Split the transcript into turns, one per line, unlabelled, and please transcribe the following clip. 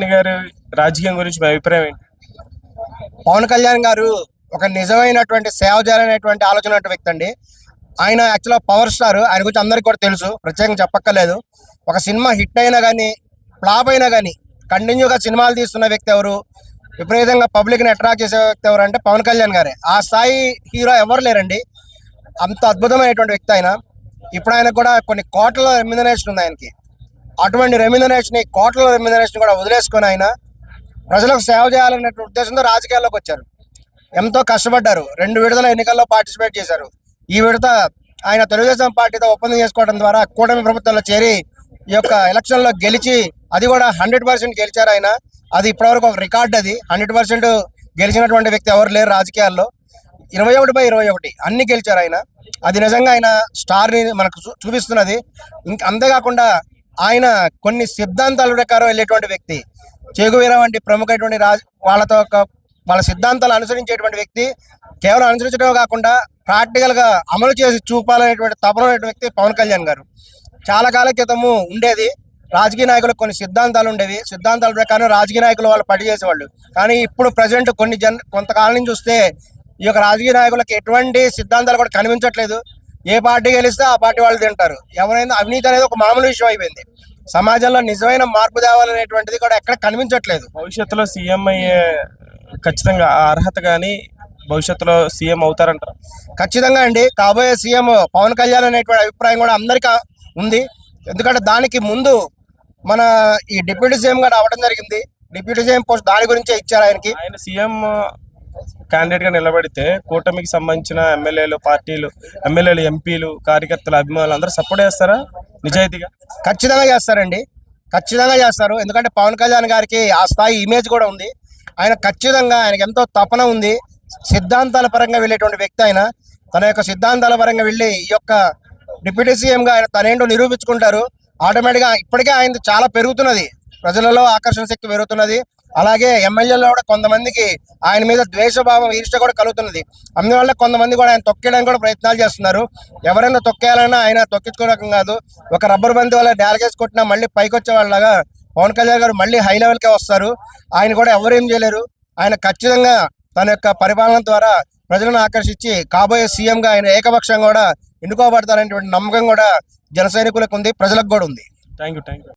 గారు రాజకీయం గురించి మీ అభిప్రాయం ఏంటి?
పవన్ కళ్యాణ్ గారు ఒక నిజమైనటువంటి సేవ చేయాలనేటువంటి ఆలోచన వ్యక్తి అండి. ఆయన యాక్చువల్గా పవర్ స్టార్ ఆయన గురించి అందరికీ కూడా తెలుసు ప్రత్యేకంగా చెప్పక్కర్లేదు. ఒక సినిమా హిట్ అయినా కానీ ఫ్లాప్ అయినా కానీ కంటిన్యూగా సినిమాలు తీస్తున్న వ్యక్తి ఎవరు? విపరీతంగా పబ్లిక్ని అట్రాక్ట్ చేసే వ్యక్తి ఎవరు అంటే పవన్ కళ్యాణ్ గారే. ఆ స్థాయి హీరో ఎవరు లేరండి? అంత అద్భుతమైనటువంటి వ్యక్తి ఆయన. ఇప్పుడు ఆయన కూడా కొన్ని కోట్ల రెమ్యునరేషన్ ఉంది ఆయనకి. అటువంటి రెమ్యునరేషన్ కోట్ల రెమ్యునరేషన్ కూడా వదిలేసుకొని ఆయన ప్రజలకు సేవ చేయాలనే ఉద్దేశంతో రాజకీయాల్లోకి వచ్చారు. ఎంతో కష్టపడ్డారు. రెండు విడతల ఎన్నికల్లో పార్టిసిపేట్ చేశారు. ఈ విడత ఆయన తెలుగుదేశం పార్టీతో ఒప్పందం చేసుకోవడం ద్వారా కూటమి ప్రభుత్వంలో చేరి ఈ యొక్క ఎలక్షన్లో గెలిచి అది కూడా హండ్రెడ్ పర్సెంట్ గెలిచారు ఆయన. అది ఇప్పటివరకు ఒక రికార్డ్ అది. హండ్రెడ్ పర్సెంట్ గెలిచినటువంటి వ్యక్తి ఎవరు లేరు రాజకీయాల్లో. ఇరవై ఒకటి బై ఇరవై ఒకటి అన్ని గెలిచారు ఆయన. అది నిజంగా ఆయన స్టార్ని మనకు చూ- చూపిస్తున్నది. ఇంకా అంతేకాకుండా ఆయన కొన్ని సిద్ధాంతాల ప్రకారం వెళ్ళేటువంటి వ్యక్తి. చేగువీర వంటి ప్రముఖటువంటి రాజు వాళ్ళతో ఒక వాళ్ళ సిద్ధాంతాలు అనుసరించేటువంటి వ్యక్తి. కేవలం అనుసరించడమే కాకుండా ప్రాక్టికల్గా అమలు చేసి చూపాలనేటువంటి తపన వ్యక్తి పవన్ కళ్యాణ్ గారు. చాలా కాలం క్రితము ఉండేది. రాజకీయ నాయకులకు కొన్ని సిద్ధాంతాలు ఉండేవి. సిద్ధాంతాల ప్రకారం రాజకీయ నాయకులు వాళ్ళు పనిచేసేవాళ్ళు కానీ ఇప్పుడు ప్రజెంట్ కొన్ని జన్ కొంతకాలం నుంచి చూస్తే ఈ యొక్క రాజకీయ నాయకులకు ఎటువంటి సిద్ధాంతాలు కూడా కనిపించట్లేదు. ఏ పార్టీ గెలిస్తే ఆ పార్టీ వాళ్ళు తింటారు. ఎవరైనా అవినీతి అనేది ఒక మామూలు విషయం అయిపోయింది. సమాజంలో నిజమైన మార్పు తేవాలనేటువంటిది కూడా ఎక్కడ కనిపించట్లేదు.
భవిష్యత్తులో సీఎం అయ్యే ఖచ్చితంగా అర్హత కానీ భవిష్యత్తులో సీఎం అవుతారంటారు?
ఖచ్చితంగా అండి. కాబోయే సీఎం పవన్ కళ్యాణ్ అనేటువంటి అభిప్రాయం కూడా అందరికీ ఉంది. ఎందుకంటే దానికి ముందు మన ఈ డిప్యూటీ సీఎం గారు అవ్వడం జరిగింది. డిప్యూటీ సీఎం పోస్ట్ దాని గురించే ఇచ్చారు ఆయనకి.
ఆయన సీఎం క్యాండిడేట్గా నిలబడితే కూటమికి సంబంధించిన ఎమ్మెల్యేలు పార్టీలు ఎమ్మెల్యేలు ఎంపీలు కార్యకర్తలు అభిమానులు అందరూ సపోర్ట్ చేస్తారా? నిజాయితీగా?
ఖచ్చితంగా చేస్తారండి. ఖచ్చితంగా చేస్తారు. ఎందుకంటే పవన్ కళ్యాణ్ గారికి ఆ స్థాయి ఇమేజ్ కూడా ఉంది. ఆయన ఖచ్చితంగా ఆయనకి ఎంతో తపన ఉంది. సిద్ధాంతాల పరంగా వెళ్ళేటువంటి వ్యక్తి ఆయన. తన యొక్క సిద్ధాంతాల పరంగా వెళ్ళి ఈ యొక్క డిప్యూటీ సీఎంగా ఆయన తనేంటో నిరూపించుకుంటారు. ఆటోమేటిక్గా ఇప్పటికే ఆయన చాలా పెరుగుతున్నది. ప్రజలలో ఆకర్షణ శక్తి పెరుగుతున్నది. అలాగే ఎమ్మెల్యేలో కూడా కొంతమందికి ఆయన మీద ద్వేషభావం ఈర్ష్ట కూడా కలుగుతున్నది. అందువల్ల కొంతమంది కూడా ఆయన తొక్కేయడానికి కూడా ప్రయత్నాలు చేస్తున్నారు. ఎవరైనా తొక్కేయాలన్నా ఆయన తొక్కించుకోవడం కాదు. ఒక రబ్బర్ బంతి వల్ల డాలకేసి కొట్టినా మళ్ళీ పైకి వచ్చే వాళ్ళగా పవన్ కళ్యాణ్ గారు మళ్ళీ హై లెవెల్కే వస్తారు. ఆయన కూడా ఎవరేం చేయలేరు. ఆయన ఖచ్చితంగా తన యొక్క పరిపాలన ద్వారా ప్రజలను ఆకర్షించి కాబోయే సీఎంగా ఆయన ఏకపక్షంగా కూడా ఎన్నుకోబడతారనేటువంటి నమ్మకం కూడా జన సైనికులకు ఉంది ప్రజలకు కూడా ఉంది.
Thank you thank you